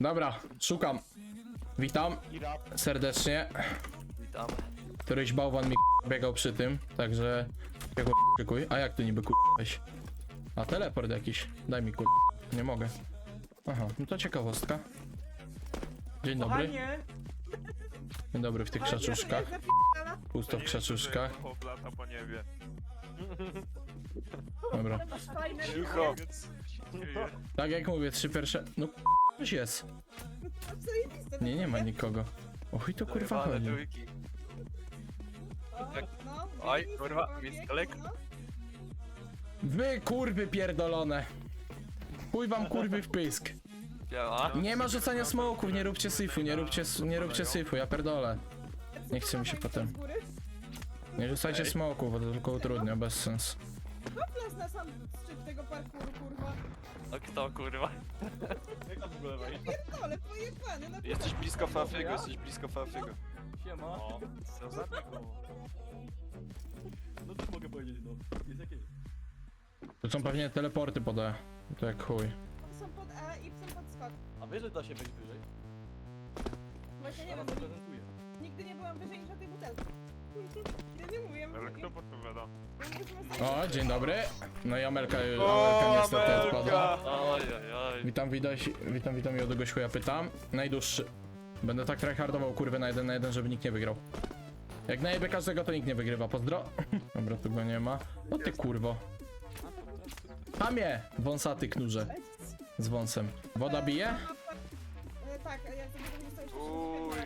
Dobra, szukam. Witam serdecznie. Witam. Któryś bałwan mi biegał przy tym, także ja go szykuj. A jak tu niby weź? A teleport jakiś. Daj mi kur... Nie mogę. Aha, no to ciekawostka. Dzień dobry. Kochanie, Dzień dobry w tych krzaczuszkach. Pusto w krzaczuszkach. Po niebie. Dobra. masz fajne Cicho. Tak jak mówię, trzy pierwsze... No coś jest. zajebiste. Nie, nie ma nikogo. O chuj to kurwa Zajebane chodzi. trójki. O, no, Oj, zajebiste, kurwa, jest kolek. no. Wy kurwy pierdolone. Chuj wam kurwy w pysk. Działa. Nie ma rzucania smoków, nie róbcie syfu, nie róbcie, nie róbcie syfu, ja pierdolę. Nie chce mi się potem. Nie rzucajcie smoków, bo to tylko utrudnia, bez sens. Poplas na sam szczyt tego parkouru, kurwa. A kto kurwa? Pierdolę, pojebany, no Jesteś blisko Fafiego, jesteś blisko Fafiego. Siema. O, co za No co mogę powiedzieć, no. Jest jakie? Tu są pewnie teleporty pod E. To jak chuj. są pod E i są pod schod. A wiesz, że da się być wyżej? Właśnie nie wiem, prezentuję. nigdy nie byłam wyżej niż na tej butelce. Ja nie mówię, Ale kto podpowiada? O, dzień dobry. No i Amelka, Amelka niestety odpadła. Witam, widoś, witam, witam i od kogoś chuja pytam. Najdłuższy. Będę tak tryhardował kurwę na jeden na jeden, żeby nikt nie wygrał. Jak najebie każdego, to nikt nie wygrywa. Pozdro. Dobra, tu go nie ma. No ty kurwo. Hamie! Wąsaty knurze. Z wąsem. Woda bije? E, Tak, a jak to nie dostałeś Uj.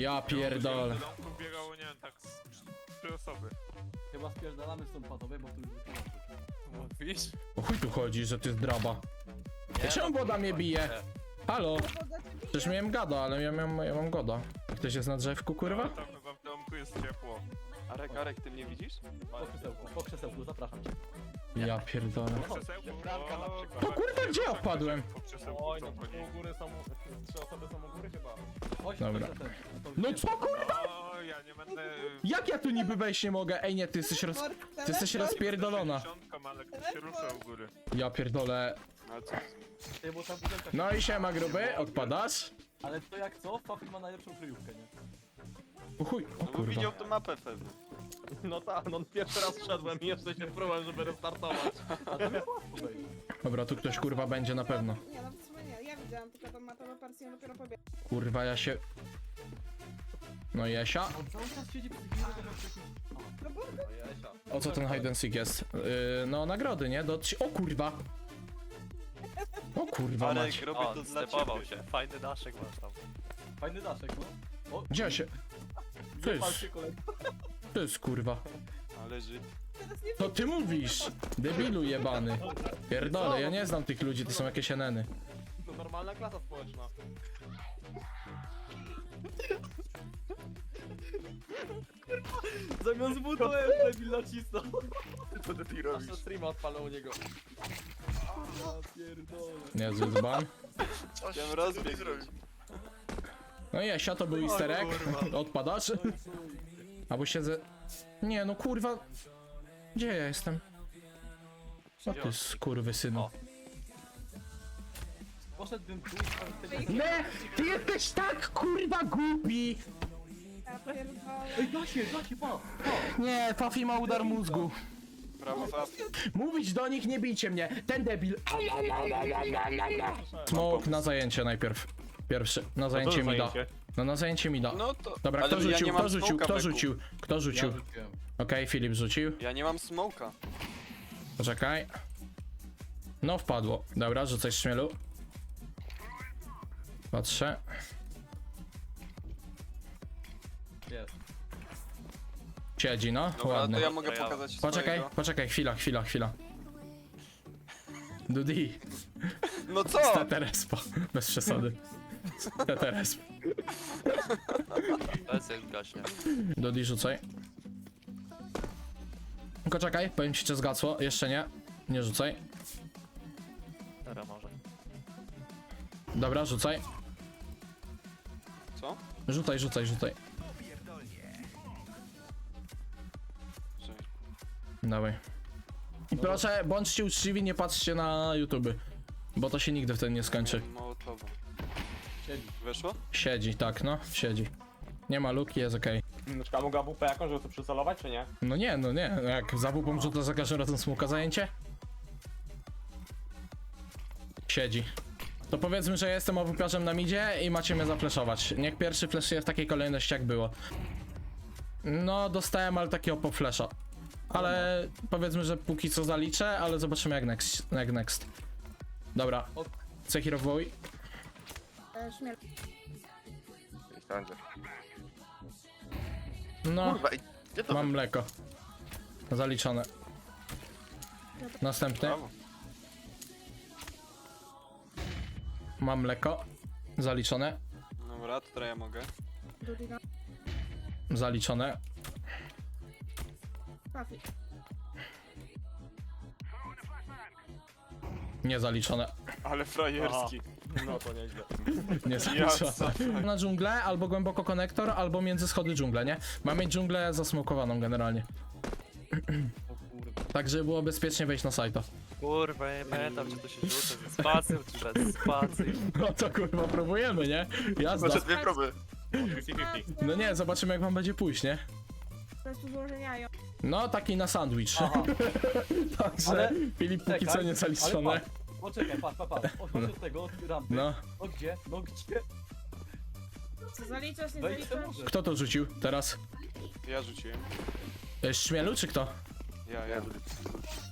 Ja pierdolę. Trzy osoby. Chyba spierdalamy z tą patowej, bo tu już wytłumaczył. Mówisz? O chuj tu chodzi, że to jest draba. Nie, czemu no, woda mnie bije? nie. Halo? Bije. Przecież miałem gada, ale ja mam, ja mam goda. Ktoś jest na drzewku, kurwa? No, Tam chyba w domku jest ciepło. Arek, Arek, ty mnie widzisz? Po krzesełku, po krzesełku, zapraszam cię. Ja pierdolę. Po krzesełku, Bramka na przykład. O kurwa, gdzie ja wpadłem? Po krzesełku Oj, no to chodzić. u góry są, trzy osoby są u góry chyba. Chodź, Dobra. No co kurwa? Ja nie będę... Jak ja tu niby wejść nie mogę? Ej nie, ty jesteś roz... Ty jesteś rozpierdolona. Dziesiątką, ale ktoś się rusza u góry. Ja pierdolę. Ale co? Ty, bo. No i siema gruby, odpadasz? Ale to jak co? Fafi ma najlepszą kryjówkę, nie? O chuj, o No bo kurwa. widział tę mapę pewnie. No tak, no pierwszy raz szedłem i jeszcze się próbowałem, żeby restartować. A to jest łatwo wejść. Dobra, tu ktoś kurwa będzie na pewno. Nie, no w sumie nie, ja widziałam tylko tą mapę, bo Parsję dopiero pobiegł. Kurwa, ja się... No Jesia? On cały czas siedzi przy. No O co ten hide and seek jest? Yy, no nagrody, nie? Do... trzy- O kurwa! O kurwa Arek, mać. robię to dla stepował ciebie. się. Fajny daszek masz tam. Fajny daszek, no. O, Gdzie ja się... To jest... się kolego. To jest kurwa. Ale nie To ty mówisz! Debilu jebany. Pierdolę, ja nie znam tych ludzi, to są jakieś eneny. To normalna klasa społeczna. Zamiast butu, debil nacisnął. Co ty Aż robisz? na streama odpalę u niego. Ja pierdolę. Niezły dzban. Chciałem rozbieg zrobić. No i Jasia, to był easter egg. Odpadasz? Albo siedzę... Nie, no kurwa... Gdzie ja jestem? No ty skurwy synu. O. Poszedłbym tu i tam tego... Nie! Ty jesteś tak kurwa głupi! Ja pierdolę. Ej, da się, da się, pa! Nie, Fafi ma udar mózgu. Brawo, Fafi. Mówić do nich, nie bijcie mnie! Ten debil! Smoke na zajęcie najpierw. Pierwszy, na zajęcie mi da. No na zajęcie mi da. No to... Dobra, ale kto ja rzucił, kto rzucił, smoka, kto rzucił, kto rzucił? rzuciłem. Okej, Filip rzucił. Ja nie mam smoka. Poczekaj. No wpadło. Dobra, rzucaj szmielu. Patrzę. Jest. Siedzi, no. Dobra, Ładny. to ja mogę To ja- pokazać Poczekaj, swojego. poczekaj, chwila, chwila, chwila. Dudi, No co? teterespa. Bez przesady. Teteresp. Lecę gaśnie. Dudi, rzucaj. Tylko czekaj, powiem ci, czy zgasło. Jeszcze nie. Nie rzucaj. Teraz może. Dobra, rzucaj. Rzucaj, rzucaj, rzucaj. Dawaj. I proszę, bądźcie uczciwi, nie patrzcie na YouTube. Bo to się nigdy wtedy nie skończy. Mołotowa. Siedzi. Weszło? Siedzi, tak, no, siedzi. Nie ma luki, jest okej. Mineczka mogła WP jakąś, żeby to przycelować, czy nie? No nie, no nie, no jak za WP rzuca za każdym razem smuka zajęcie? Siedzi. To powiedzmy, że jestem awupiarzem na midzie i macie mnie zafleszować. Niech pierwszy fleszuje w takiej kolejności jak było. No, dostałem, ale takiego po flesza. Ale powiedzmy, że póki co zaliczę, ale zobaczymy jak next. Jak next. Dobra. Cechiro Boy. E. No, Kurwa, i gdzie to mam mleko. Zaliczone. Następny. Brawo. Mam mleko. Zaliczone. Dobra, to teraz ja mogę. Dudina. Zaliczone. Pafi. Niezaliczone. Ale frajerski. No to nieźle. Niezaliczone. Na dżunglę, albo głęboko konektor, albo między schody dżunglę, nie? Mamy dżunglę zasmokowaną generalnie. O kurwa. Tak, żeby było bezpiecznie wejść na sajto. Kurwa, nie pamiętam, czy to się rzuca ze spacją, czy bez spacji. No to kurwa próbujemy, nie? Jazda. dwie próby. 50-50. No nie, zobaczymy jak wam będzie pójść, nie? To jest tu złożenia. jo. No taki na sandwich. Aha. Także Ale- Filip póki co Czekaj, nie ale zaliczone. patrz. Poczekaj, patrz, patrz, patrz. Odchodź od tego, od rampy. No. No gdzie? No gdzie? Co zaliczasz, nie Wejdź zaliczasz? może. Kto to rzucił teraz? Ja rzuciłem. E, Szmielu czy kto? Ja, ja.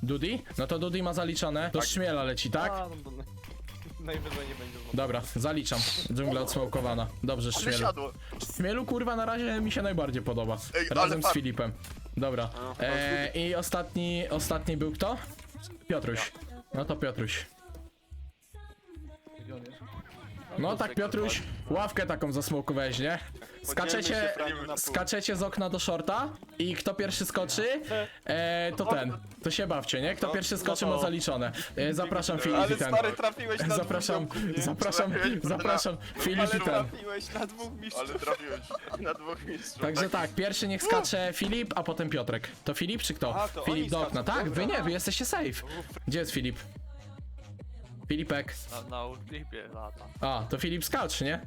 Dudi? No to Dudi ma zaliczone. To Szmiela leci, tak? A, no na- Najwyżej nie będzie znowu. Dobra, zaliczam. Dżungla odsmokowana. Dobrze, Szmielu. Siadło. Szmielu kurwa na razie mi się najbardziej podoba. Ej, ale Razem z fakt. Filipem. Dobra. A, E, I ostatni, ostatni był kto? Piotruś. No to Piotruś. No tak, Piotruś, ławkę taką zasmokowałeś, nie? Skaczecie, skaczecie z okna do shorta i kto pierwszy skoczy, e, to ten. To się bawcie, nie? Kto pierwszy skoczy ma zaliczone. E, zapraszam Filip Ale i ten. stary, trafiłeś na Zapraszam, dwóch ziomków, nie? zapraszam, zapraszam Filip Ale i ten. trafiłeś na dwóch mistrzów. Ale trafiłeś na dwóch mistrzów. Także tak, pierwszy niech skacze Filip, a potem Piotrek. To Filip czy kto? A, to Filip do okna. Tak, wy nie, wy jesteście safe. Gdzie jest Filip? Filipek. Na, na lata. A, to Filip skacz, nie?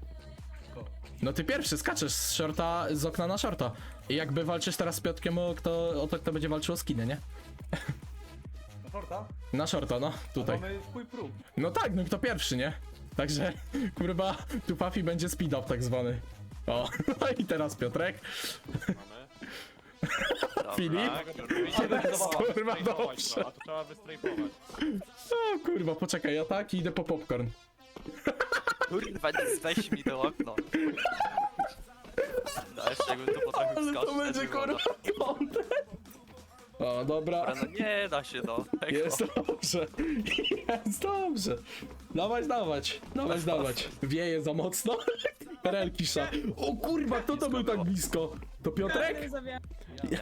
No ty pierwszy skaczesz z shorta, z okna na shorta. I jakby walczysz teraz z Piotkiem o, kto, o to, kto będzie walczył o skiny, nie? Na shorta? Na shorta, no, tutaj. Mamy chuj prób. No tak, no kto pierwszy, nie? Także, kurwa, tu Puffy będzie speed up tak zwany. O, no i teraz Piotrek. Dobra, Filip? Kurwa, dobrze. A to trzeba wystrajfować. O kurwa, poczekaj, ja tak i idę po popcorn. Kurwa, weź mi to okno. No jeszcze jakbym tu potrafił skoczyć. to by było O, dobra. Dobra, no nie da się no. Tego. Jest dobrze. Jest dobrze. Dawać, dawać. Dawać, dawać. Wieje za mocno. Perel kisza. O kurwa, kto to był tak blisko? To Piotrek? Nie.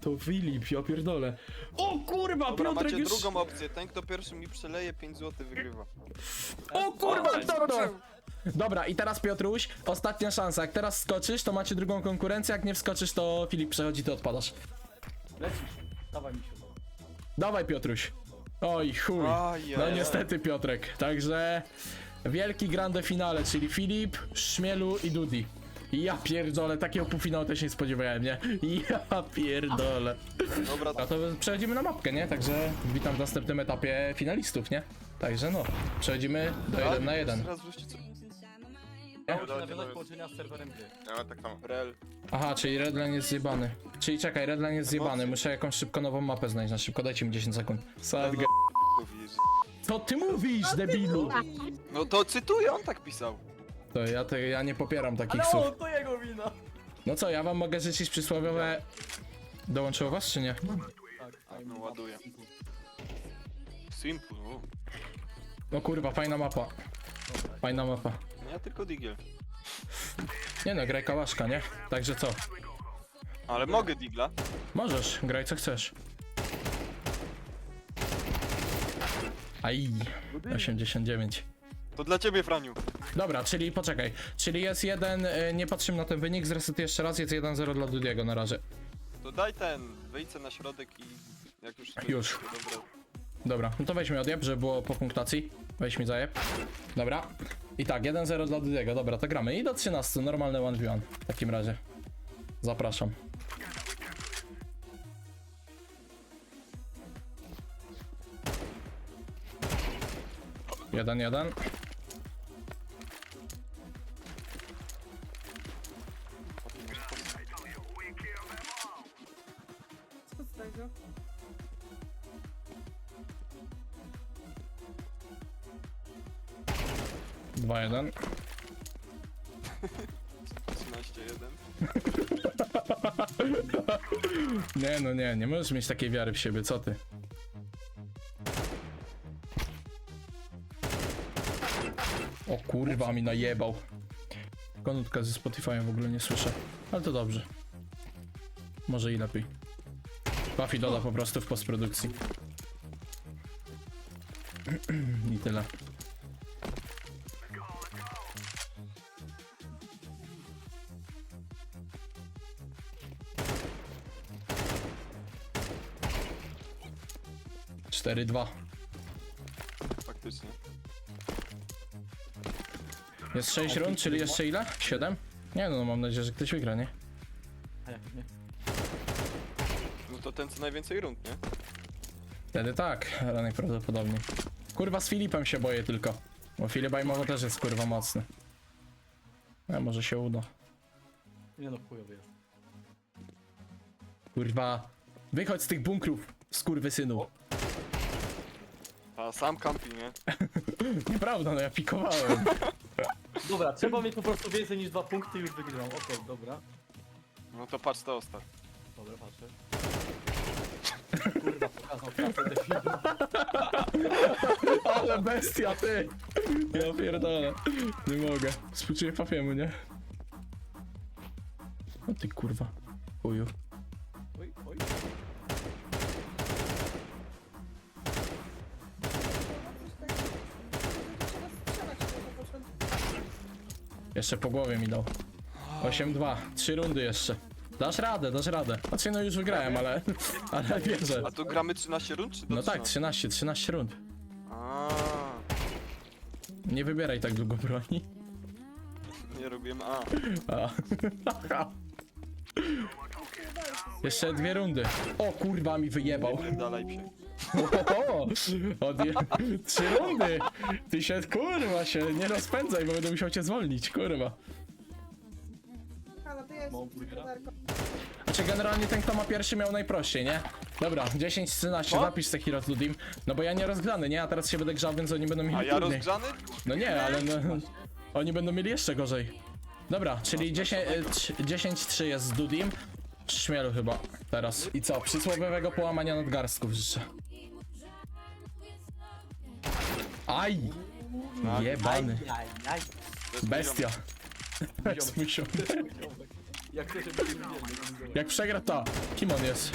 To Filip, ja pierdolę. O kurwa, Dobra, Piotrek macie już... drugą opcję. Ten, kto pierwszy mi przeleje 5 zł wygrywa. O kurwa, kto to? Dobra, i teraz Piotruś, ostatnia szansa. Jak teraz skoczysz, to macie drugą konkurencję. Jak nie wskoczysz, to Filip przechodzi, ty odpadasz. Lecisz. Dawaj mi się. Dawaj, Piotruś. Oj, chuj. Ajaj. No niestety Piotrek. Także wielki grande finale, czyli Filip, Szmielu i Dudi. Ja pierdolę, takiego półfinału też nie spodziewałem, nie? Ja pierdolę. Dobra, A to przechodzimy na mapkę, nie? Także witam w następnym etapie finalistów, nie? Także no, przechodzimy do 1 na 1. Teraz wrzućcie co. Dało ci nawiązać połączenia z serwerem gry. Ja mam tak samo. Rel. Aha, czyli Redline jest zjebany. Czyli czekaj, Redline jest zjebany, muszę jakąś szybko nową mapę znaleźć, na szybko, dajcie mi 10 sekund. Sadge. Mówisz. Co ty mówisz, debilu? No to cytuję, on tak pisał. To ja, to ja nie popieram takich Ale słów. o, to jego wina. No co, ja wam mogę życzyć przysłowiowe... Dołączyło was, czy nie? Tak, No ładuję. Simple. No kurwa, fajna mapa. Fajna mapa. Ja tylko Digiel. Nie no, graj kałaszka, nie? Także co? Ale mogę Digla. Możesz, graj co chcesz. Aj, 89. To dla ciebie, Franiu. Dobra, czyli poczekaj. Czyli jest jeden, y, nie patrzymy na ten wynik, zresetuję jeszcze raz, jest 1-0 dla Dudiego na razie. To daj ten, wyjdź se na środek i jak już... Już. Dobra. Dobra, no to weź mi odjeb, żeby było po punktacji. Weź mi zajeb. Dobra. I tak, 1-0 dla Dudiego. Dobra, to gramy. I do 13, normalny 1v1. W takim razie. Zapraszam. Jeden, jeden. Jeden. 13-1. Nie, no nie, nie możesz mieć takiej wiary w siebie, co ty? O kurwa, mi najebał. Konutka ze Spotify'em w ogóle nie słyszę, ale to dobrze. Może i lepiej. Buffy doda po prostu w postprodukcji. I tyle. Cztery, dwa. Faktycznie. Jest 6 rund, czyli jeszcze ile? 7? Nie no, mam nadzieję, że ktoś wygra, nie? A jak nie? No to ten co najwięcej rund, nie? Wtedy tak, ale najprawdopodobniej. Kurwa, z Filipem się boję tylko. Bo Filip Ajmowo też jest kurwa mocny. A może się uda. Nie no, chujowy jest. Kurwa, wychodź z tych bunkrów, skurwysynu. A sam kampi, nie? Nieprawda, no ja pikowałem. Dobra, trzeba mieć po prostu więcej niż dwa punkty i już wygrywam. Okej, dobra. No to patrz to ostar. Dobra, patrzę. Kurwa, pokazał pracę defilu. Ale bestia, ty! Ja pierdolę. Nie mogę. Współczuję papiemu, nie? O ty kurwa. Chuju. Jeszcze po głowie mi dał. 8-2. Trzy rundy jeszcze. Dasz radę, dasz radę. Znaczy no już wygrałem, ale... Ale wierzę. A tu gramy 13 rund czy do No tak, 13? 13, 13 rund. A, Nie wybieraj tak długo broni. nie robiłem A. Jeszcze dwie rundy. O kurwa mi wyjebał. Dalej się. Oho, odje... Trzy rundy. Ty się kurwa się nie rozpędzaj, bo będę musiał cię zwolnić, kurwa. Halo, to Mam gospodarką. Znaczy generalnie ten kto ma pierwszy miał najprościej, nie? Dobra, 10-13, Co? zapisz te Hero Ludim. No bo ja nie rozgrany, nie? A teraz się będę grzał, więc oni będą mieli A ja trudniej. rozgrzany? No nie, ale no, oni będą mieli jeszcze gorzej. Dobra, czyli 10 e, trz- 10-3 jest z Dudim. W Szmielu chyba teraz. I co? Przysłowiowego połamania nadgarstków życzę. Aj! Jebany. Aj, aj. To jest Bestia. Myśl. Jak chcesz, żeby widzieli, Jak przegra ta. Kim on jest?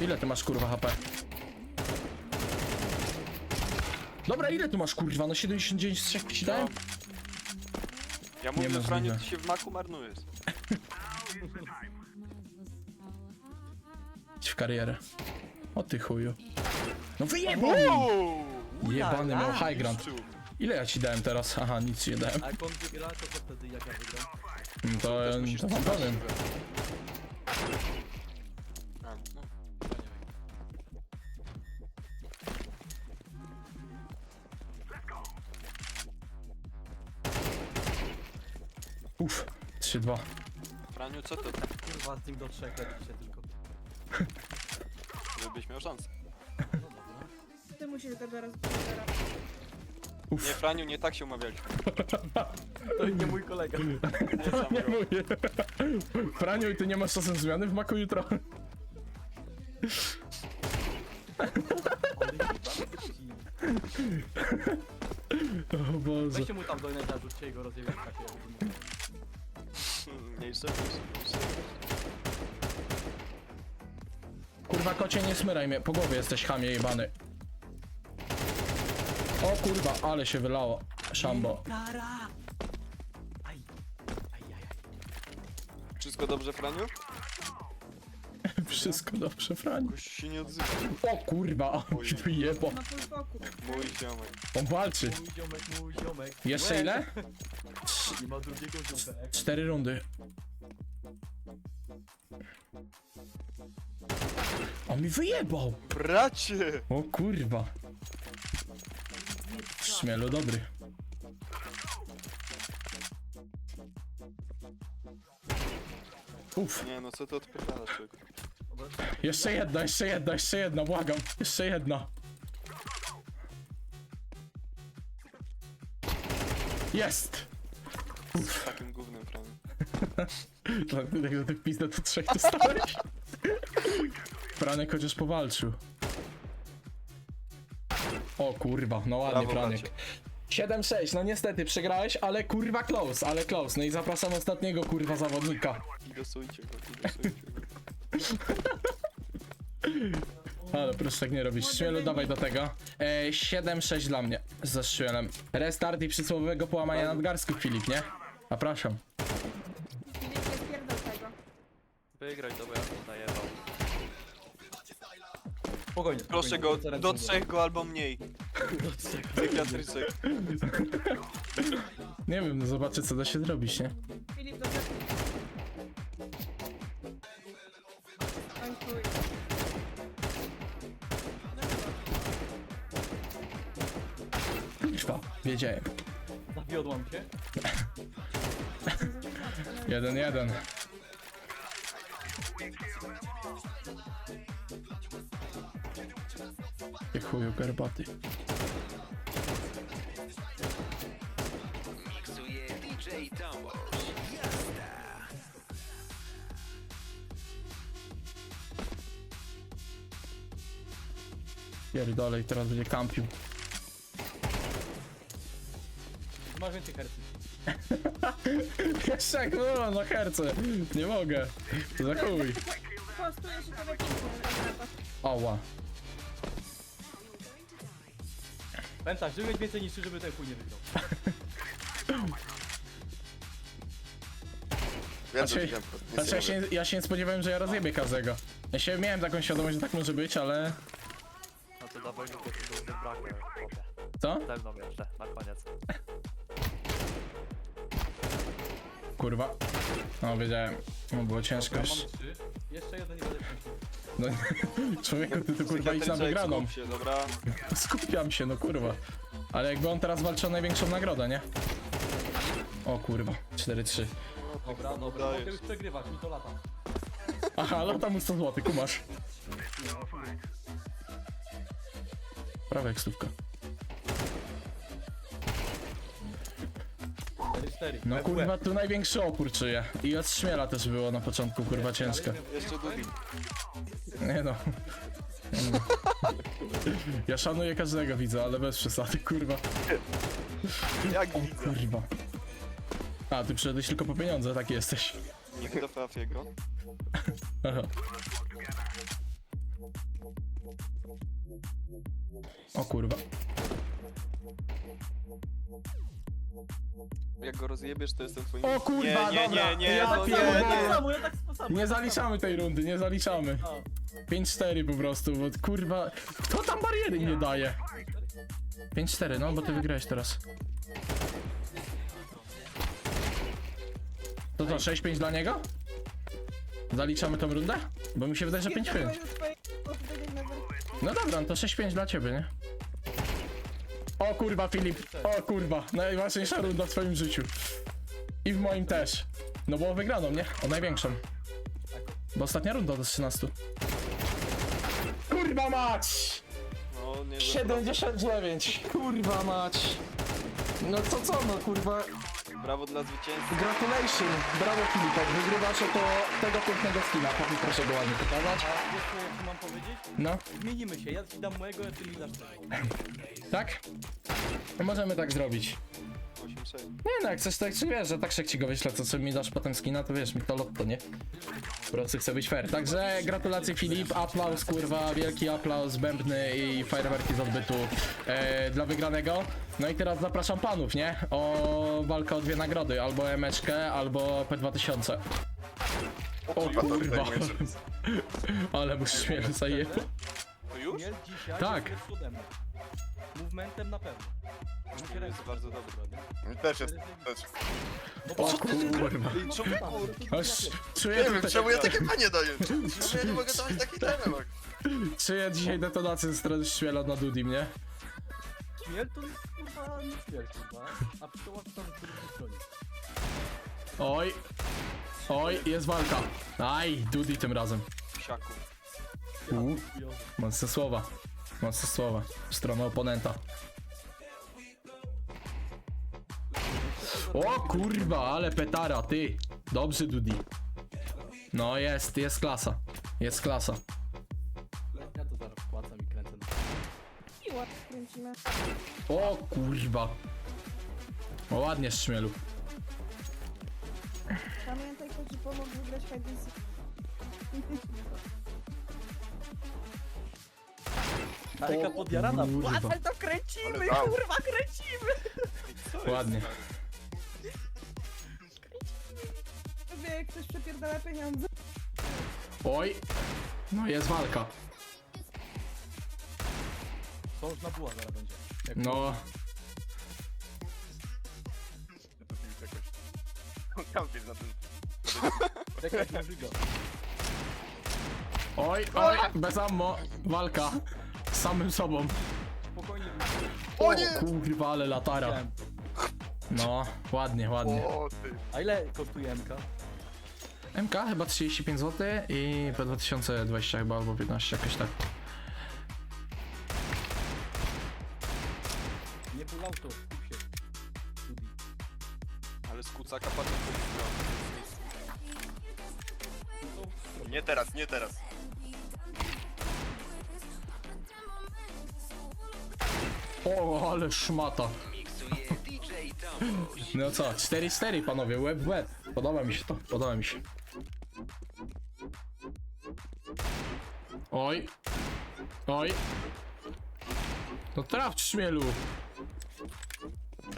Ile ty masz kurwa HP? Dobra, ile tu masz kurwa? No 79 z 3 ci dałem? Ja mówię, Niemożliwe. Franiu, ty się w maku marnujesz. Idź w karierę. O ty chuju. No wyjebał mi! Uuu! Jebany miał high ground. Ile ja ci dałem teraz? Aha, nic ci nie dałem. A jak on wygra, to co wtedy, jak ja wygram? No To, Też musisz to wam coś powiem. A, no. Uff, 3-2. Franiu, co to? Kurwa, z nim do trzech leci się tylko. Żebyś miał szansę. Ty musisz go teraz gospodarać. Nie, Franiu, nie tak się umawialiśmy. To nie mój kolega. Nie sam Nie mówię. Franiu, i ty nie masz czasem zmiany w maku jutro? O Boże. Weźcie mu tam do neta, rzućcie i go rozjebiać w. Mniejsze, mniejsze, mniejsze. Kurwa, kocie, nie smyraj mnie. Po głowie jesteś chamie jebany. O kurwa, ale się wylało. Szambo. Wszystko dobrze, Franiu? Wszystko dobrze, Frani. Gość się nie odzywa. O kurwa. Na pół boku. Mój ziomek. On walczy. Mój ziomek, mój ziomek. Jeszcze ile? Nie ma drugiego ziomka. Cztery rundy. On mi wyjebał. Bracie! O kurwa. Szmielu dobry. Uff, Nie no, co ty odpierdalasz jeszcze jedna, jeszcze jedna, jeszcze jedna, błagam. Jeszcze jedna. Jest! Z takim gównem prawie. Dlatego ty w pizdę to trzech dostałeś. Franek chociaż powalczył. O kurwa, no ładnie Brawo, Franek. bracie. 7-6, no niestety przegrałeś, ale kurwa close, ale close. No i zapraszam ostatniego kurwa zawodnika. I dosujcie go, i dosujcie go. Ale proszę tak nie robić. Śmielu, dawaj do tego. E, 7-6 dla mnie ze szmielem. Restart i przysłowiowego połamania nadgarstków, Filip, nie? Zapraszam. Filip, nie spierdol tego. Wygraj to, bo ja to najebał. Spokojnie. Proszę spokojnie, go, ręką do trzech go albo mniej. Psychiatryczek. Nie wiem, no zobaczę co da się zrobić, nie? Filip, do. Oj, chuj. Kurwa, wiedziałem. Zawiodłam cię. 1-1. Ty chuju garbaty. Miksuje DJ. Pierdolej, teraz będzie kampił. Masz więcej hercy. Jeszcze jak no, na herce. Nie mogę. Za chuj. Postuje się to w jakimś Oła. Pamiętaj, żeby mieć więcej niż trzy, żeby ten chuj nie wygrał. Wiem, Znaczy- nic Znaczy nie ja się, ja się nie spodziewałem, że ja rozjebię każdego. Ja się miałem taką świadomość, że tak może być, ale... No to dawaj mi go tu brakę. Co? Ze mną jeszcze, na koniec. Kurwa. No wiedziałem. No było ciężko już. trzy. Jeszcze jeden nie będę puścił. No, człowieku, ty tu kurwa idź na wygraną. skup się, dobra? Skupiam się, no kurwa. Ale jakby on teraz walczy o największą nagrodę, nie? O kurwa, 4-3. Dobra, dobra. Dajesz. Mogę już przegrywać, mi to lata. Aha, lata mu 100 zł, kumasz. Prawie jak stówka. 4-4. No kurwa, tu największy opór czuję. I od szmiela też było na początku, kurwa, ciężko. Jeszcze długi. Nie no. Nie. Ja szanuję każdego widza, ale bez przesady, kurwa. Jak widzę. Kurwa. A, ty przyszedłeś tylko po pieniądze, taki jesteś. Do Fafiego. Aha. O kurwa. Jak go rozjebiesz, to jestem twoim... O kurwa, nie, nie, dobra. nie, nie, Ja no tak nie, samo, Ja tak nie. samo, ja tak samo. Nie zaliczamy tej rundy, nie zaliczamy. A, 5-4 po prostu, bo kurwa. Kto tam bariery nie daje? 5-4, no bo ty wygrałeś teraz. To co, 6-5 dla niego? Zaliczamy tą rundę? Bo mi się wydaje, że 5-5. No dobra, no to 6-5 dla ciebie, nie? O kurwa, Filip, o kurwa, najważniejsza runda w twoim życiu. I w moim też. No bo wygraną, nie? O największą. Bo ostatnia runda do 13. Kurwa mać! No, nie 79! Kurwa mać! No co co no kurwa? Brawo dla zwycięzcy. Gratulation! Brawo Filipek, wygrywasz oto tego pięknego skina. Powiedz proszę go ładnie pokazać. a wiesz co mam powiedzieć? No, Zmienimy się, ja ci dam mojego, a ty mi dasz tego. tak? Możemy tak zrobić. 8-6. Nie no, jak coś tak czy wiesz, że tak jak ci go wyślę, to co mi dasz potem skina, to wiesz, mi to lotto, nie? Po prostu chcę być fair. Także gratulacje Filip, aplauz kurwa, wielki aplauz, bębny i fajerwerki z odbytu e, dla wygranego. No i teraz zapraszam panów, nie? O walkę o dwie nagrody, albo emeczkę, albo P2000. O kurwa, Ale mu śmielu zajebał. To już? Tak. Jest. Movementem na pewno. Się ręce bardzo dobry. Mi też jest. Też. O kurwa. Ej, czemu kur... Aż czuję Nie wiem, tutaj, czemu ja takie panie daję? Czemu ja nie mogę dawać takich temat? czuję dzisiaj detonację ze strony śmiela na Dudim, nie? Miel to jest kurwa nic miel, kurwa. A pszczoła to tam który się chroni. Oj. Oj, jest walka. Aj, Dudi tym razem. Psiaku. U, mocne słowa. Mocne słowa. W stronę oponenta. O kurwa, ale petara, ty. Dobrze, Dudi. No jest, jest klasa. Jest klasa. Ja to zaraz wpłacam i kręcę na I łap kręcimy. O kurwa. O ładnie szmielu. Pamiętaj, kto ci pomógł wygrać Hide Taka podjarana. kurwa. Ale to kręcimy, Ale dał. kurwa, kręcimy! Co jest? Ładnie. Wie, jak ktoś przepierdala pieniądze. Oj. No jest walka. To już na buła zaraz będzie. Jak No. Kampiel na tym. Jak jak żyga. Oj, oj, bez ammo. Walka. Z samym sobą. Spokojnie O nie! Kurwa, ale latara. No, ładnie, ładnie. O ty. A ile kosztuje MK? MK chyba 35 zł i P2020 chyba albo 15 jakoś tak. O, ale szmata. No co, 4-4 panowie, web w web. Podoba mi się to, podoba mi się. Oj. Oj. No traf szmielu.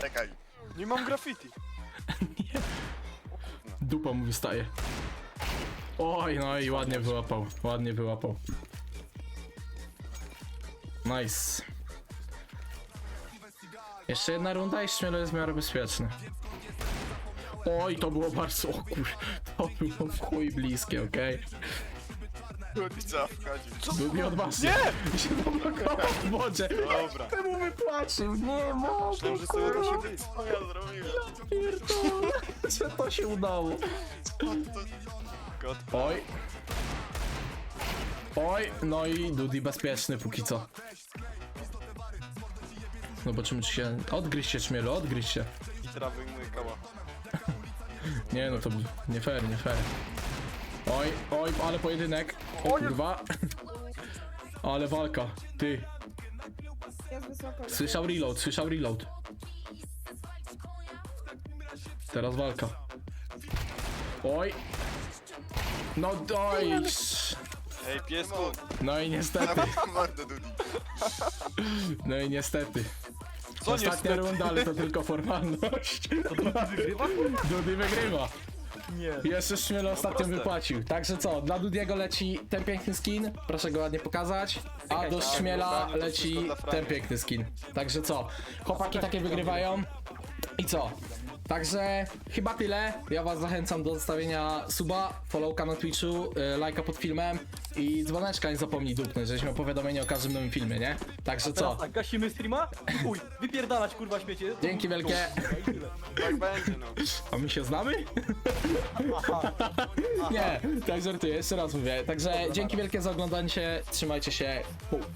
Czekaj. Nie mam graffiti. Dupa mu wystaje. Oj, no i ładnie wyłapał, ładnie wyłapał. Nice. Jeszcze jedna runda i Śmielo jest w miarę bezpieczny. Oj, to było bardzo, o kur... To było w chuj bliskie, okej? Okay. Trzeba wchodzić. Dubi odważnie. Nie! się zablokował w wodzie. Dobra. Temu wypłacił, nie mogę, Myślałem, że sobie kurwa. Co ja zrobiłem? pierdolę, że to się udało. God. Oj. Oj, no i Dudi bezpieczny póki co. Zobaczymy czy się... Odgryź się Czmielu, odgryź się. I teraz wyjmuję kała. Nie no to nie fair, nie fair. Oj, oj, ale pojedynek. O kurwa. Ale walka. Ty. Jest wysoko. Słyszał reload, słyszał reload. Teraz walka. Oj. No doj. Ej, piesku. No i niestety. Mordę Dudi. No i niestety. Co Ostatnia niestety? runda, ale to tylko formalność. Dudy wygrywa. Nie. Jeszcze Szmiel ostatnio proste. wypłacił. Także co, dla Dudiego leci ten piękny skin. Proszę go ładnie pokazać. A do tak, Szmiela dokładnie, to leci wszystko dla frajów. ten piękny skin. Także co, chłopaki takie wygrywają. I co? Także chyba tyle. Ja was zachęcam do zostawienia suba, followka na Twitchu, y, lajka pod filmem i dzwoneczka nie zapomnij dupnąć, żebyś miał powiadomienie o każdym nowym filmie, nie? Także co? Teraz tak, gasimy streama? Chuj, wypierdalać kurwa śmiecie. Dzięki wielkie. I tyle. Tak będzie, no. A my się znamy? Nie, tak żartuję, jeszcze raz mówię. Także dzięki wielkie za oglądanie się, trzymajcie się. Pu.